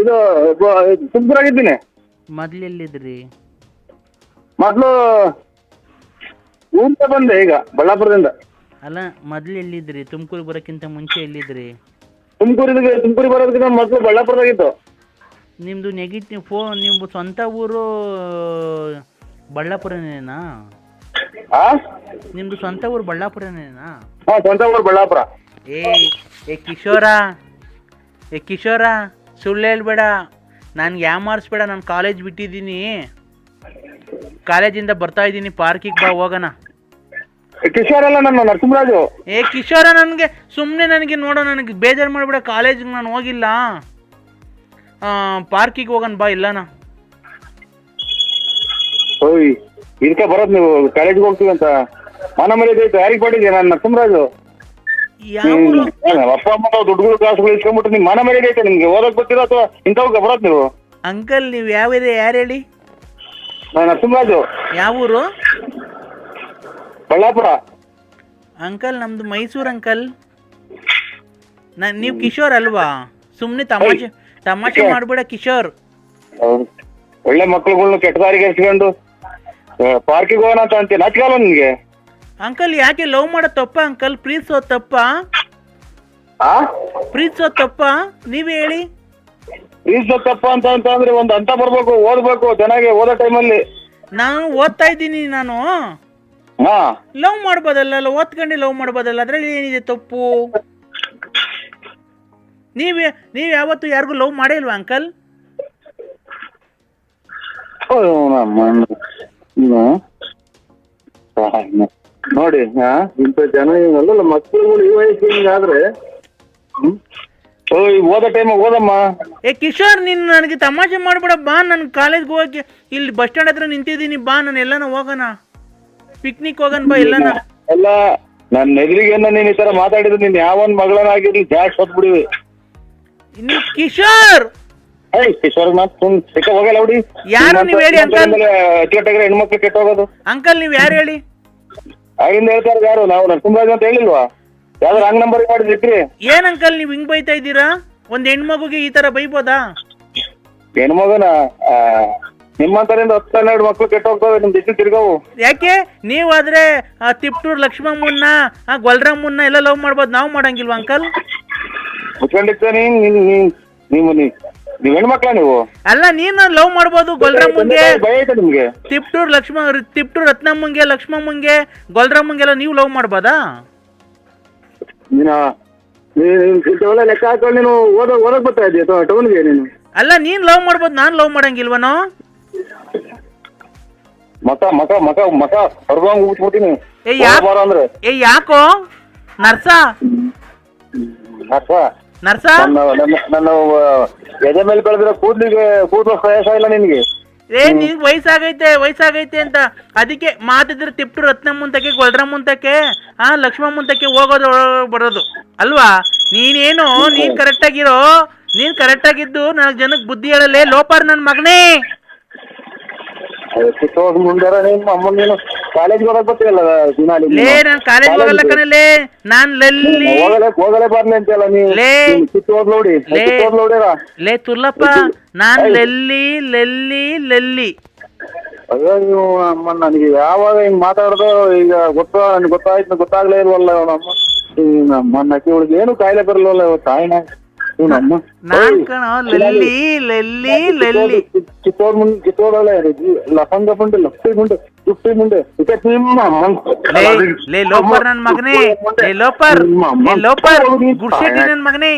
ಇದು ತುಮಕೂರಾಗಿದ್ದೀನಿ. ಮೊದ್ಲು ಎಲ್ಲಿದ್ರಿ? ಮೊದಲು ಊರಿಂದ ಬಂದೆ ಈಗ ಬಳ್ಳಾಪುರದಿಂದ. ಅಲ್ಲ ಮೊದ್ಲು ಎಲ್ಲಿದ್ರಿ? ತುಮಕೂರು ಬರೋಕ್ಕಿಂತ ಮುಂಚೆ ಎಲ್ಲಿದ್ರಿ? ತುಮಕೂರಿಗೆ ತುಮಕೂರಿಗೆ ಬರೋದಕ್ಕಿಂತ ಮೊದಲು ಬಳ್ಳಾಪುರದಾಗಿತ್ತು. ನಿಮ್ಮದು ನೆಗೆಟಿವ್ ಫೋನ್ ನಿಮ್ಮ ಸ್ವಂತ ಊರು ಬಳ್ಳಾಪುರನೇನಾ? ಆ? ನಿಮ್ಮದು ಸ್ವಂತ ಊರು ಬಳ್ಳಾಪುರನೇನಾ? ಹಾಂ ಸ್ವಂತ ಊರು ಬಳ್ಳಾಪುರ. ಏ ಏ ಕಿಶೋರ ಏ ಕಿಶೋರ. ಸುಳ್ಳು ಹೇಳ್ಬೇಡ. ನನ್ಗೆ ಯಾಮಾರಿಸ್ಬೇಡ ನಾನು ಕಾಲೇಜ್ ಬಿಟ್ಟಿದ್ದೀನಿ. ಕಾಲೇಜಿಂದ ಬರ್ತಾ ಇದ್ದೀನಿ ಪಾರ್ಕಿಗೆ ಬಾ ಹೋಗೋಣ. ಕಿಶೋರ್ ಅಲ್ಲ ನನ್ನ ನರಸಿಂಹರಾಜು. ಏ ಕಿಶೋರ ನನಗೆ ಸುಮ್ಮನೆ ನನಗೆ ನೋಡೋ ನನಗೆ ಬೇಜಾರು ಮಾಡಿಬಿಡ ಕಾಲೇಜಿಗೆ ನಾನು ಹೋಗಿಲ್ಲ. ಪಾರ್ಕಿಗೆ ಹೋಗೋಣ ಬಾ ಇಲ್ಲನಾ. ಓಯ್ ಇದಕ್ಕೆ ಬರೋದು ನೀವು ಕಾಲೇಜ್ಗೆ ಹೋಗ್ತೀವಿ ಅಂತ. ಮನ ಮರ್ಯಾದೆ ಐತೆ ಯಾರಿಗೆ ಕೊಟ್ಟಿದ್ದೆ ನಾನು ನರಸಿಂಹರಾಜು? ಅಪ್ಪ ಅಮ್ಮ ದುಡ್ಡುಗಳು ಕಾಸುಗಳು ಇಸ್ಕೊಂಡ್ಬಿಟ್ಟು ನಿಮ್ ಮನ ಮರ್ಯಾದೆ ಐತೆ ನಿಮ್ಗೆ ಓದಕ್ ಗೊತ್ತಿರೋ ಅಥವಾ ಇಂಥವ್ಗೆ ಬರೋದ್ ನೀವು? ಅಂಕಲ್ ನೀವ್ ಯಾವ ಏರಿಯಾ ಯಾರು ಹೇಳಿ? ನಾನು ನರಸಿಂಹರಾಜು. ಯಾವ ಊರು? ಬಳ್ಳಾಪುರ. ಅಂಕಲ್ ನಮ್ದು ಮೈಸೂರು ಅಂಕಲ್. ನ ನೀವು ಕಿಶೋರ್ ಅಲ್ವಾ? ಸುಮ್ಮನೆ ತಮಾಷೆ ತಮಾಷೆ ಮಾಡ್ಬೇಡ ಕಿಶೋರ್. ಒಳ್ಳೆ ಮಕ್ಳುಗಳ್ನ ಕೆಟ್ಟ ದಾರಿಗೆ ಎಸ್ಕೊಂಡು ಪಾರ್ಕಿಗೆ ಹೋಗೋಣ ಅಂತ ನಾಚಿಕಲ್ಲ ನಿನ್ಗೆ ಅಂಕಲ್ ಯಾಕೆ ಲವ್ ಮಾಡೋ ತಪ್ಪ ಅಂಕಲ್? ಪ್ರೀತಿಸೋ ತಪ್ಪ? ಆ? ಪ್ರೀತಿಸೋದು ತಪ್ಪ? ನೀವೇ ಹೇಳಿ. ಈಸ್ ತಪ್ಪ ಅಂತ ಅಂತಂದ್ರೆ ಒಂದು ಅಂತ ಬರ್ಬೇಕು ಓದ್ಬೇಕು ಚೆನ್ನಾಗಿ ಓದೋ ಟೈಮಲ್ಲಿ. ನಾನು ಓದ್ತಾ ಇದ್ದೀನಿ ನಾನು. ಹಾ. ಲವ್ ಮಾಡ್ಬೋದಲ್ಲ ಅಲ್ಲ ಓದ್ಕೊಂಡೆ ಲವ್ ಮಾಡ್ಬೋದಲ್ಲ ಅದ್ರಲ್ಲಿ ಏನಿದೆ ತಪ್ಪು? ನೀವೇ ನೀವು ಯಾವತ್ತು ಯಾರಿಗೂ ಲವ್ ಮಾಡೇ ಇಲ್ವಾ ಅಂಕಲ್. ಹ್ಮ್. ಆ, ನೋಡಿ ಹಾ ಇಂಥ ಜನ ಏನಲ್ಲ ಮಕ್ಕಳುಗಳು ಈ ವಯಸ್ಸಿಗೆ ಹಿಂಗಾದ್ರೆ ಹ್ಮ್? ಓದೋ ಟೈಮ್ ಓದಮ್ಮ ಏ ಕಿಶೋರ್ ನೀನು ನನಗೆ ತಮಾಷೆ ಮಾಡ್ಬೇಡ ಬಾ ನನ್ ಕಾಲೇಜ್ಗೆ ಹೋಗಕ್ಕೆ ಇಲ್ಲಿ ಬಸ್ ಸ್ಟ್ಯಾಂಡ್ ಹತ್ರ ನಿಂತಿದ್ದೀನಿ ಬಾ ನಾನು ಎಲ್ಲಾನ ಹೋಗೋಣ. ಪಿಕ್ನಿಕ್ ಹೋಗೋಣ ಬಾ ಎಲ್ಲಾನ. ಎಲ್ಲ ನನ್ನ ಎದುರಿಗೆನ್ನ ನೀನ್ ಈ ತರ ಮಾತಾಡಿದ್ರೆ ನೀನ್ ಯಾವನ್ ಮಗಳನ್ನಾಗಿರ್ಲಿ ಜಾಸ್ತಿ ಹೊತ್ಬಿಡಿವಿ ಇನ್ನು ಕಿಶೋರ್! ಐ ಕಿಶೋರ್ ಮಾತ್ ಸುಮ್ ಸಿಕ್ಕ ಹೋಗಲ್ಲ ಹುಡಿ ಯಾರು ನೀವ್ ಹೇಳಿ ಅಂಕಲ್? ಅಚ್ಚುಕಟ್ಟಾಗ್ರೆ ಹೆಣ್ಮಕ್ಳು ಕೆಟ್ಟ ಹೋಗೋದು ಅಂಕಲ್ ನೀವು ಯಾರು ಹೇಳಿ? ಆಗಿಂದ ಹೇಳ್ತಾರೆ ಯಾರು? ನಾವು ನರಸಿಂಹರಾಜ್ ಅಂತ ಹೇಳಿಲ್ವಾ? ಯಾವ್ದು ಹಂಗ್ ನಂಬರ್ ಮಾಡಿದ್ರಿ ಏನ್ ಅಂಕಲ್ ನೀವ್ ಹಿಂಗ್ ಬೈತಾ ಇದ್ದೀರಾ? ಒಂದ್ ಹೆಣ್ಮಗುಗೆ ಈ ತರ ಬೈಬೋದಾ? ಹೆಣ್ಮಗನ ನಿಮ್ಮಂತರಿಂದ ಹತ್ತು ಹನ್ನೆರಡು ಮಕ್ಳು ಕೆಟ್ಟ ಹೋಗ್ತಾವೆ ನಿಮ್ ದಿಟ್ಟು ತಿರ್ಗವು. ಯಾಕೆ? ನೀವಾದ್ರೆ ಆ, ತಿಪ್ಟೂರ್ ಲಕ್ಷ್ಮಮ್ಮನ್ನ ಆ, ಗೊಲ್ರಮ್ಮನ್ನ ಎಲ್ಲ ಲವ್ ಮಾಡ್ಬೋದು. ನಾವು ಮಾಡಂಗಿಲ್ವಾ ಅಂಕಲ್? ಮುಚ್ಕೊಂಡಿರ್ತ ನೀನ್ ನೀನ್ ನೀನ್ ನೀವು ನೀ ನೀವ್ ಹೆಣ್ಮಕ್ಳ ನೀವು? ಅಲ್ಲ ನೀನು ಲವ್ ಮಾಡ್ಬೋದು ಗೊಲ್ರಮ್ಮಂಗೆ ಭಯ ಐತೆ ನಿಮ್ಗೆ? ತಿಪ್ಟೂರ್ ಲಕ್ಷ್ಮ ತಿಪ್ಟೂರ್ ರತ್ನಮ್ಮಂಗೆ ಲಕ್ಷ್ಮಮ್ಮಂಗೆ ಗೊಲ್ರಮ್ಮಂಗೆಲ್ಲ ನೀವು ಲವ್ ಮಾಡ್ಬೋದಾ? ನೀನ? ನೀನ್ ಲೆಕ್ಕ ಹಾಕೊಂಡು ನೀನು ಓದ ಓದಕ್ ಬರ್ತಾ ಇದೀಯ ಟೌನ್ಗೆ ನೀನು? ಅಲ್ಲ ನೀನ್ ಲವ್ ಮಾಡ್ಬೋದು ನಾನ್ ಲವ್ ಮಾಡಂಗಿಲ್ವನೋ? ಮಕ ಮಕ ಮಕ ಮಕ ಹೊರಗಂಗ್ ಉಗ್ಬಿಡ್ತೀನಿ ಏ ಯಾಕೆ ಬಾರ ಅಂದ್ರೆ. ಏ ಯಾಕೋ? ನರ್ಸಾ? ಅಕ್ಕ ನರ್ಸ? ನನ್ನ ಎದೆ ಮೇಲೆ ಬೆಳೆದಿರೋ ಕೂದ್ಲಿಗೆ ಕೂದಲು ಪ್ರಯಾಸ ಇಲ್ಲ ನಿನ್ಗೆ. ಏ ನಿನ್ ವಯಸ್ಸಾಗೈತೆ ವಯಸ್ಸಾಗೈತೆ ಅಂತ. ಅದಕ್ಕೆ ಮಾತಿದ್ರೆ ತಿಪ್ಟು ರತ್ನ ಮುಂತಕ್ಕೆ ಗೊಲ್ರ ಮುಂತಕ್ಕೆ ಆ ಲಕ್ಷ್ಮ ಮುಂತಕ್ಕೆ ಹೋಗೋದು ಬರೋದು. ಅಲ್ವಾ? ನೀನೇನು ನೀನ್ ಕರೆಕ್ಟ್ ಆಗಿರೋ ನೀನ್ ಕರೆಕ್ಟ್ ಆಗಿದ್ದು ನನಗ್ ಜನಕ್ ಬುದ್ಧಿ ಹೇಳಲೇ ಲೋಪಾರ್ ನನ್ ಮಗನೇ. ಮುಂದೆ ಮುಂದಾರ ನಿಮ್ಮ ಅಮ್ಮ ನೀನು. ಕಾಲೇಜ್ ಹೋಗಕ್ ಬರ್ತೀವಲ್ಲ ದಿನ ಲೇ ನಾನು ಕಾಲೇಜ್ ಹೋಗಲ್ಲ ಕಣಲೇ ನಾನ್ ಲಲ್ಲಿ ಹೋಗಲೇ ಹೋಗಲೇ ಬರ್ಲಿ ಅಂತೆಲ್ಲ ನೀ ಲೇ. ಕಿತ್ತೋದ್ ನೋಡಿ. ಲೇ. ನೋಡಿರ? ಲೇ ತುಲ್ಲಪ್ಪ ನಾನ್ ಲಲ್ಲಿ ಲಲ್ಲಿ ಲಲ್ಲಿ. ಅಯ್ಯೋ ನೀವು ಅಮ್ಮ ನನಗೆ ಯಾವಾಗ ಹಿಂಗ್ ಮಾತಾಡೋದು? ಈಗ ಗೊತ್ತ ನನಗೆ ಗೊತ್ತಾಯ್ತು ಗೊತ್ತಾಗ್ಲೇ ಇಲ್ವಲ್ಲ ಅವನಮ್ಮ ನಮ್ಮ ಅಕ್ಕಿ ಒಳಗೆ ಏನು ಕಾಯಿಲೆ ಬರಲ್ವಲ್ಲ ಇವತ್ತು ತಾಯಿನ. ನಾನ್ ಕಣ ಲಲ್ಲಿ ಲಲ್ಲಿ ಲಲ್ಲಿ. ಕಿತ್ತೋರ್ ಮುಂದೆ ಕಿತ್ತೋದಲ್ಲ ಲಫಂಗ ಮುಂಡೆ ಲಫ್ಟಿ ಮುಂಡೆ ಲುಫ್ಟಿ ಮುಂಡೆ ವಿಕೆಟ್ ನಿಮ್ಮ ಲೇ ಲೋಪರ್ ನನ್ ಮಗನೇ. ಲೇ ಲೋಪರ್ ಲೋಪರ್. ಗುಡ್ಸಿಟ್ಟಿ ನನ್ ಮಗನೇ.